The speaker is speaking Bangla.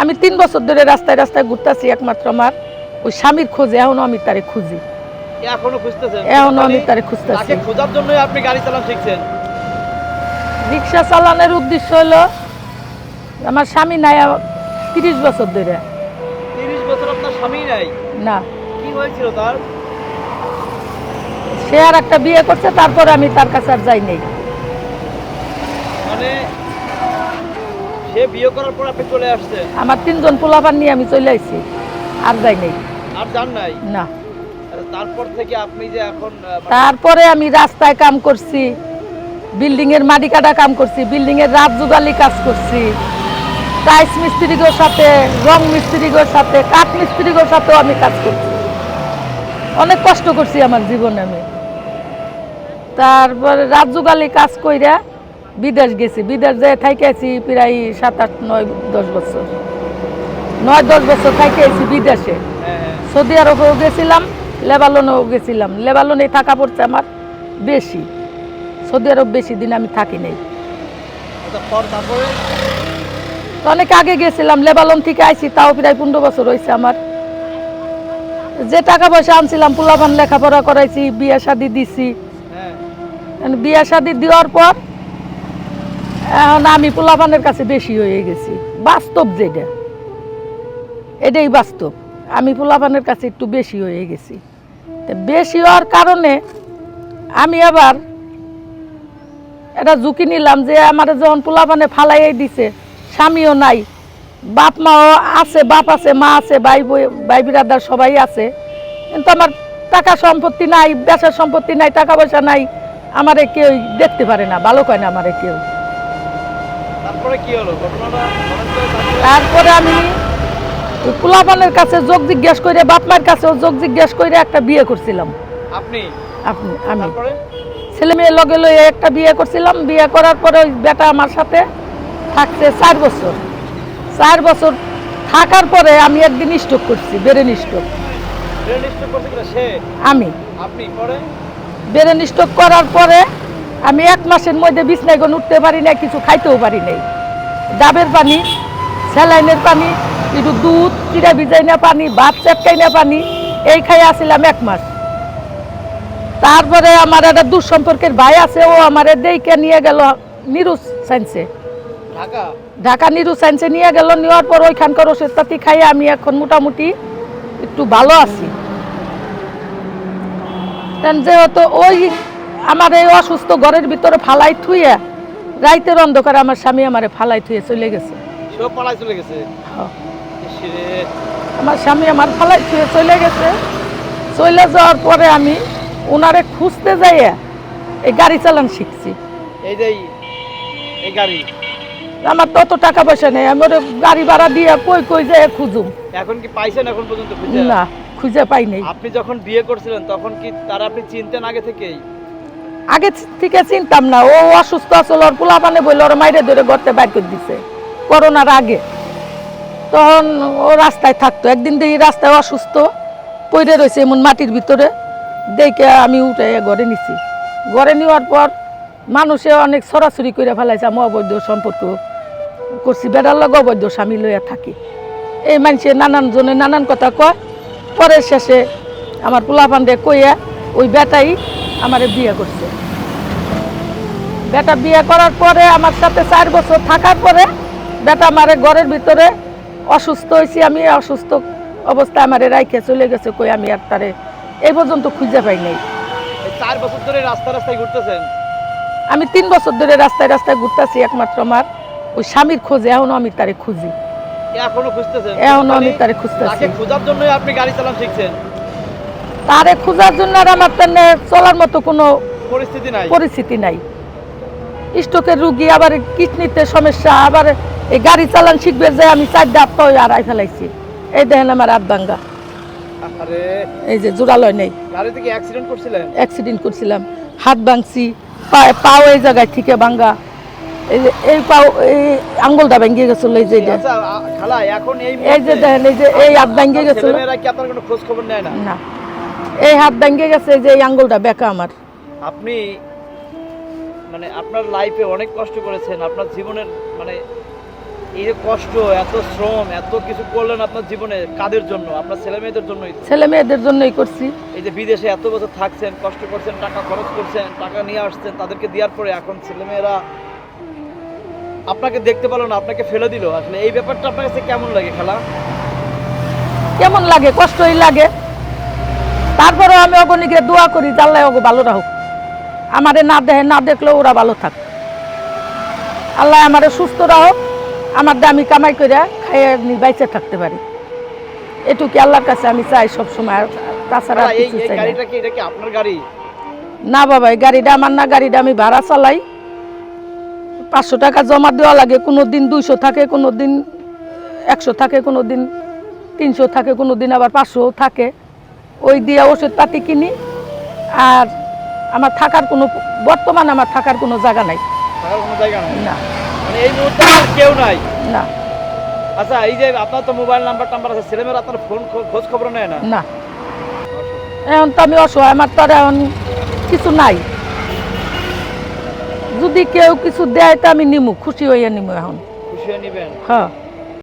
আমি তিন বছর ধরে রাস্তায় রাস্তায় ঘুরতেছি একমাত্র আমার। ওই স্বামীর খোঁজে এখনও আমি তারে খুঁজি। এখনও খুঁজতেছেন? এখনও আমি মানে তারে খুঁজতেছি। খোঁজার জন্যই আপনি গাড়ি চালান শিখছেন? রিক্সা চালানোর উদ্দেশ্য হলো আমার স্বামী নাই তিরিশ বছর ধরে। তিরিশ বছর আপনার স্বামী নাই? না। কি হয়েছিল তার? সে আর একটা বিয়ে করছে তারপরে আমি তার কাছে আর যাই নেই। মানে সে বিয়ে করার পর আপনি চলে আমার তিনজন পোলাপান নিয়ে আমি চলে আসছি আর যাই নেই। আর জান নাই? না। তারপর থেকে আপনি যে এখন মানে তারপরে আমি রাস্তায় কাম করছি বিল্ডিং এর মাটি কাটা কাম করছি বিল্ডিং এর রাত যুগালি কাজ করছি টাইস মিস্ত্রিগোর সাথে রং মিস্ত্রিগোর সাথে কাঠ মিস্ত্রিগোর সাথেও আমি কাজ করছি। অনেক কষ্ট করছি আমার জীবনে আমি। তারপরে রাত যুগালি কাজ কইরা বিদেশ গেছি বিদেশ যেয়ে থাইকেছি প্রায় সাত আট নয় দশ বছর। নয় দশ বছর থাইকে থাইকেছি বিদেশে। সৌদি আরবেও গেছিলাম লেবালনেও গেছিলাম। লেবালনে থাকা পড়ছে আমার বেশি। সৌদি আরব বেশি দিন আমি থাকি নাই। অনেক আগে গেছিলাম লেবালন থেকে আইছি তাও প্রায় পনেরো বছর হয়েছে আমার। যে টাকা পয়সা আনছিলাম পোলাপান লেখাপড়া করাইছি বিয়ে শাদি দিছি। হ্যাঁ। বিয়ে শাদি দেওয়ার পর এখন আমি পোলাপানের কাছে বেশি হয়ে গেছি। বাস্তব যেটা। এটাই বাস্তব। আমি পোলাপানের কাছে একটু বেশি হয়ে গেছি। বেশি হওয়ার কারণে আমি আবার এটা ঝুঁকি নিলাম যে আমার যখন পোলাপানে ফালাইয়ে দিছে, স্বামীও নাই, বাপ মাও আছে, বাপ আছে, মা আছে, ভাই ভাই বিরাদার সবাই আছে। কিন্তু আমার টাকা সম্পত্তি নাই, ব্যবসার সম্পত্তি নাই, টাকা পয়সা নাই, আমারে কেউ দেখতে পারে না, ভালো কয় না আমারে কেউ। তারপরে কি হলো? ঘটনাটা তারপরে? তারপরে আমি ওই কাছে যোগ জিজ্ঞেস করে বাপ মায়ের কাছেও যোগ জিজ্ঞেস করে একটা বিয়ে করছিলাম। আপনি? আপনি আমি। ছেলে মেয়ে লগে লগে একটা বিয়ে করছিলাম। বিয়ে করার পরে ওই বেটা আমার সাথে থাকছে চার বছর। চার বছর থাকার পরে আমি একদিন স্ট্রোক করছি বেরেন স্ট্রোক ট্রেন স্টপ করতে গেলে সে? আমি। আপনি পরে? বেরেন স্ট্রোক করার পরে আমি এক মাসের মধ্যে বিছনায় কোন উঠতে পারি না কিছু খাইতেও পারি নাই। ডাবের পানি স্যালাইনের পানি একটু দুধ চিরা ভিজাই না পানি ভাত চেপকাই না পানি এই খাই আসছিলাম এক মাস। তারপরে আমার একটা দুঃসম্পর্কের ভাই আছে ও আমার দেইকে নিয়ে গেল নিরুজ সাইন্সে। ঢাকা? নিরু সায়েন্সে নিয়ে গেল নেওয়ার পর ওইখানকার ওষুধ পাতি খাই আমি এখন মোটামুটি একটু ভালো আছি। যেহেতু ওই আমার এই অসুস্থ ঘরের ভিতরে ফালাই থুয়ে রাইতের অন্ধকারে আমার স্বামী আমারে ফালাই থুয়ে চলে গেছে। চলে হ্যাঁ। আমার স্বামী আমার ফালাই থুয়ে চলে গেছে। চলে যাওয়ার পরে আমি ওনারে খুঁজতে যাইয়া এই গাড়ি চালান শিখছি। এই যে এই- গাড়ি? আমার তত টাকা পয়সা নেই আমি ওরে গাড়ি ভাড়া দিয়ে কই কই যায় খুঁজুম। এখন কি পাইছেন এখন পর্যন্ত খুঁজে? না খুঁজে পাই নাই। আপনি যখন বিয়ে করছিলেন তখন কি তারা আপনি চিনতেন আগে থেকেই? আগে থেকে চিনতাম না, ও অসুস্থ আসলে ওর পোলা পানে বলল ওর মাইরে ধরে গর্তে বাইর করে দিছে, করোনার আগে। তখন ও রাস্তায় থাকতো, একদিন দেখি রাস্তায় অসুস্থ পড়ে রয়েছে এমন মাটির ভিতরে, দেখে আমি উঠে ঘরে নিছি। ঘরে নেওয়ার পর মানুষে অনেক সরাসরি করে ফেলাইছে, আমি অবৈধ সম্পর্ক করছি, বেড়ার লগে অবৈধ স্বামী লইয়া থাকি। এই মানুষে নানান জনে নানান কথা কয় পরে শেষে আমার পোলাপান্ডে কইয়া ওই বেটাই আমারে বিয়ে করছে। বেটা বিয়ে করার পরে আমার সাথে চার বছর থাকার পরে বেটা আমারে ঘরের ভিতরে অসুস্থ হয়েছি আমি অসুস্থ অবস্থা আমারে রাইখে চলে গেছে কই আমি আর তারে এই পর্যন্ত খুঁজে পাই নাই। চার বছর ধরে রাস্তা রাস্তায় ঘুরতেছেন? আমি তিন বছর ধরে রাস্তায় রাস্তায় ঘুরতেছি একমাত্র আমার ওই স্বামীর খোঁজে এখনও আমি তারে খুঁজি। এখনও খুঁজতেছেন? এখনও আমি মানে তারে খুঁজতেছি। খোঁজার জন্যই আপনি গাড়ি চালান শিখছেন? তারে খোঁজার জন্য আর আমার তেনে চলার মতো কোনো পরিস্থিতি নাই। পরিস্থিতি নাই। স্ট্রোকের রুগী আবার কিডনিতে সমস্যা আবার এই গাড়ি চালান শিখবে যে আমি চার ডাব তো আড়াই ফেলাইছি। এই দেখেন আমার হাত ভাঙ্গা। এই যে জোড়ালয় নেই। অ্যাক্সিডেন্ট করছিলাম। হাত ভাঙছি পাও এই জায়গায় থেকে ভাঙ্গা। এই যে এই পাও এই আঙ্গুলটা ভেঙে গেছিল এই যে। আচ্ছা এই যে দেখেন এই যে এই হাত ভেঙে গেছিল। না। এই হাত ভেঙে গেছে যে এই আঙ্গুলটা বেঁকা আমার। আপনি মানে আপনার লাইফে অনেক কষ্ট করেছেন আপনার জীবনের মানে এই যে কষ্ট এত শ্রম এত কিছু করলেন আপনার জীবনে কাদের জন্য? আপনার ছেলে মেয়েদের জন্যই ছেলে মেয়েদের জন্যই করছি। এই যে বিদেশে এত বছর থাকছেন কষ্ট করছেন টাকা খরচ করছেন টাকা নিয়ে আসছেন তাদেরকে দেওয়ার পরে এখন ছেলেমেয়েরা আপনাকে দেখতে পারল না আপনাকে ফেলে দিল। আসলে এই ব্যাপারটা আপনার কাছে কেমন লাগে খেলা? কেমন লাগে? কষ্টই লাগে। তারপরে আমি অগণিকে দোয়া করি জাল্লাই ওগো ভালো রাখুক। আমারে না দেখে না দেখলেও ওরা ভালো থাক। আল্লাহ আমারে সুস্থ রাখুক আমার দিয়ে আমি কামাই করে খাইয়ে নি বাইচে থাকতে পারি। এটুকু আল্লাহর কাছে আমি চাই সব সময় তাছাড়া কিছু চাই না। বাবা এই গাড়িটা আমার না গাড়িটা আমি ভাড়া চালাই। পাঁচশো টাকা জমা দেওয়া লাগে কোনো দিন দুইশো থাকে কোনো দিন একশো থাকে কোনো দিন তিনশো থাকে কোনো দিন আবার পাঁচশো থাকে। ওই দিয়ে ওষুধপাতি কিনি। আর আমার থাকার কোনো বর্তমান আমার থাকার কোনো জায়গা নাই। না। মানে এই মুহূর্তে আর কেউ নাই? না। আচ্ছা এই যে আপনার তো মোবাইল নাম্বার টাম্বার আছে ছেলেমেয়েরা আপনার ফোন খোঁজ খবর নেয় না? না। এখন তো আমি অসহায় আমার তো এখন কিছু নাই। যদি কেউ কিছু দেয় তো আমি নিমু খুশি হইয়া নিমু এখন। খুশি হয়ে নিবেন? হ্যাঁ।